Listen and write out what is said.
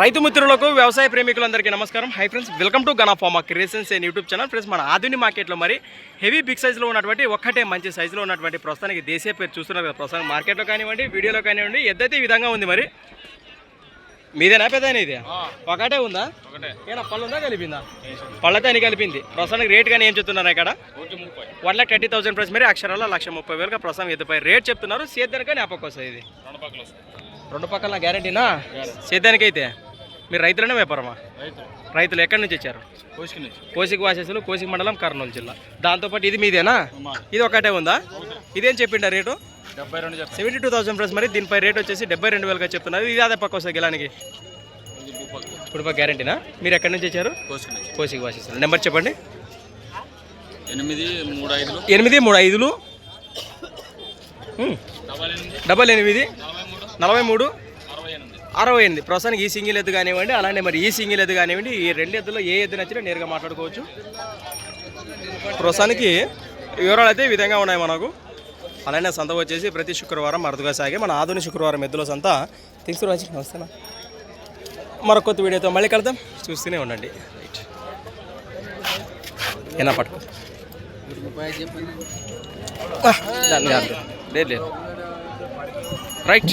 రైతు మిత్రులకు వ్యవసాయ ప్రేమికులందరికీ నమస్కారం. Hi friends welcome to గణఫామా creations and YouTube channel friends మన ఆధునిక మార్కెట్లో మరి హెవీ బిగ్ సైజులో ఉన్నటువంటి ఒక్కటే మంచి సైజులో ఉన్నటువంటి ప్రస్తుతానికి దేశీయ పేరు చూస్తున్నారు కదా ప్రస్తుతానికి మార్కెట్లో కానివ్వండి వీడియోలో కానివ్వండి ఎద్దైతే ఈ విధంగా ఉంది మరి మీదేనా పెద్దనా ఇది ఒకటే ఉందా? ఏనా పళ్ళు ఉందా కలిపిందా? పళ్ళతో అని కలిపింది? ప్రస్తుతానికి రేట్ కానీ ఏం చెప్తున్నారు ఇక్కడ? One lakh thirty thousand price మరి అక్షరాల లక్ష ముప్పై వేలుగా ప్రస్తుతం ఎద్దుపై రేట్ చెప్తున్నారు. సేద్యానికి వస్తుంది ఇది? రెండు పక్కల గ్యారంటీనా సేద్యానికి అయితే మీరు రైతులనే వ్యాపారమా? రైతులు. ఎక్కడి నుంచి వచ్చారు? కోసిక వాసేసులు కోసిక మండలం కర్నూలు జిల్లా. దాంతోపాటు ఇది మీదేనా? ఇది ఒకటే ఉందా? ఇదేం చెప్పిండ రేటు? డెబ్బై రెండు సెవెంటీ టూ థౌసండ్ ప్రైస్ మరి దీనిపై రేట్ వచ్చేసి డెబ్బై రెండు వేలుగా చెప్తున్నారు. ఇది అదే పక్క వస్తుంది గిలానికి. ఇప్పుడు పక్క గ్యారంటీనా? మీరు ఎక్కడి నుంచి వచ్చారు? కోసిక వాసేసులు నెంబర్ చెప్పండి. ఎనిమిది మూడు ఐదులు. ఎనిమిది మూడు ఐదులు. డబల్ ఎనిమిది. నలభై మూడు. అరవై ఎనిమిది. ప్రస్తుతానికి ఈ సింగిల్ ఎద్దు కానివ్వండి అలానే మరి ఈ సింగిల్ ఎద్దు కానివ్వండి ఈ రెండు ఎద్దులో ఏ ఎద్దు నచ్చినా నేరుగా మాట్లాడుకోవచ్చు. ప్రస్తుతానికి వివరాలు అయితే ఈ విధంగా ఉన్నాయి మనకు. అలానే సంత వచ్చేసి ప్రతి శుక్రవారం అరుదుగా సాగే మన ఆధునిక శుక్రవారం ఎద్దుల సంత. థింగ్స్ వచ్చి వస్తానా మరొక కొత్త వీడియోతో మళ్ళీ కలుద్దాం. చూస్తూనే ఉండండి. రైట్ ఏనా పట్టుకో. కాదు. లేదు లేదు. రైట్